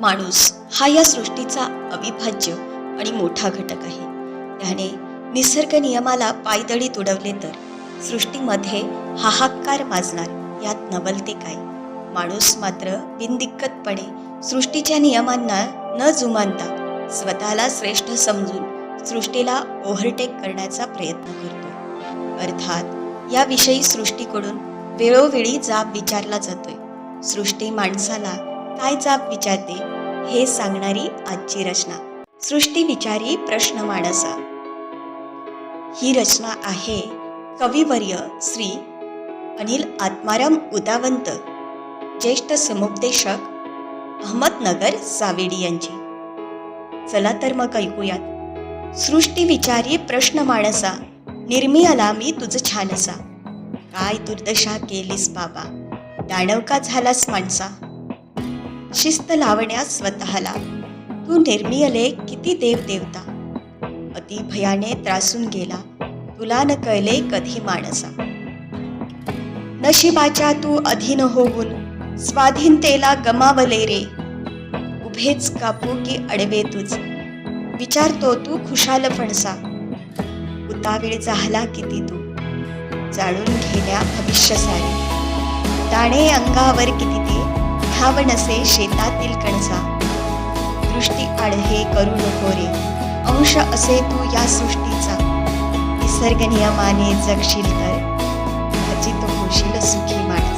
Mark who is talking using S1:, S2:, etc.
S1: माणूस हा या सृष्टीचा अविभाज्य आणि मोठा घटक आहे. त्याने निसर्ग नियमाला पायदळी तुडवले तर सृष्टीमध्ये हाहाकार माजणार यात नवलते काय? माणूस मात्र बिनदिक्कतपणे सृष्टीच्या नियमांना न जुमानता स्वतःला श्रेष्ठ समजून सृष्टीला ओव्हरटेक करण्याचा प्रयत्न करतो. अर्थात याविषयी सृष्टीकडून वेळोवेळी जाब विचारला जातोय. सृष्टी माणसाला काय जाब विचारते? हे सांगणारी आजची रचना. सृष्टी विचारी प्रश्न माणसा. ही रचना आहे कविवर्य श्री अनिल आत्माराम उदावंत ज्येष्ठ समुपदेशक अहमदनगर सावेडी यांची. चला तर मग ऐकूयात. सृष्टी विचारी प्रश्न माणसा निर्मी आला मी तुझ छानसा. काय दुर्दशा केलीस बाबा? दानव का झालास माणसा? शिस्त लावण्यास स्वतःला. तू निर्मियले किती देव देवता. अति भयाने त्रासून गेला. तुला न कळले कधी माणसा. नशिबाच्या तू अधीन होऊन स्वाधीनतेला गमावले रे. उभेच कापू की अडवे तुझ. विचारतो तू खुशाल फणसा. उतावीळ झाला किती तू? जाणून घेण्या भविष्य सारे दाणे अंगावर किती ते? ठाव नसे शेतातील कणसा. दृष्टी आढे करू नको रे. अंश असे तू या सृष्टीचा. निसर्ग नियमाने जगशील तर. खचित होशील सुखी माणसा.